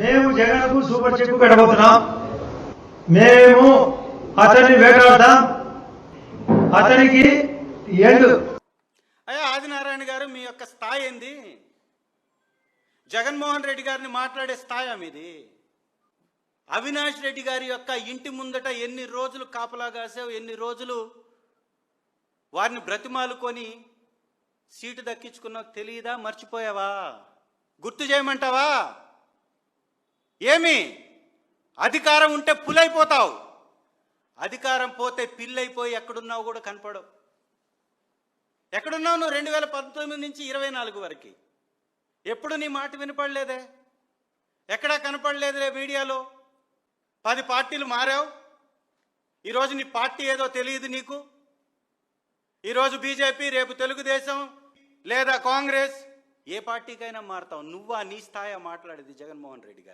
మేము జగన్కు super check పెట్టబోతున్నాం. మేము అతన్ని వేటాడతాం. అతనికి ఏడు అయ్యా ఆదినారాయణ గారు మీ యొక్క స్థాయి ఏంది? జగన్మోహన్ రెడ్డి గారిని మాట్లాడే స్థాయి మీది? అవినాష్ రెడ్డి గారి యొక్క ఇంటి ముందట ఎన్ని రోజులు కాపలా కాసావు? ఎన్ని రోజులు వారిని బ్రతిమాలుకొని సీటు దక్కించుకున్నావు? తెలియదా? మర్చిపోయావా? గుర్తు చేయమంటావా? ఏమి? అధికారం ఉంటే పులైపోతావు. అధికారం పోతే పిల్లైపోయి ఎక్కడున్నావు కూడా కనపడవు. ఎక్కడున్నావు నువ్వు రెండు వేల పంతొమ్మిది నుంచి ఇరవై నాలుగు వరకు? ఎప్పుడు నీ మాట వినపడలేదే? ఎక్కడా కనపడలేదులే మీడియాలో? పది పార్టీలు మారావు? ఈరోజు నీ పార్టీ ఏదో తెలియదు నీకు? ఈరోజు బీజేపీ రేపు తెలుగుదేశం లేదా కాంగ్రెస్? ఏ పార్టీకైనా మారుతావు. నువ్వా నీ స్థాయి మాట్లాడేది జగన్మోహన్ రెడ్డి గారు?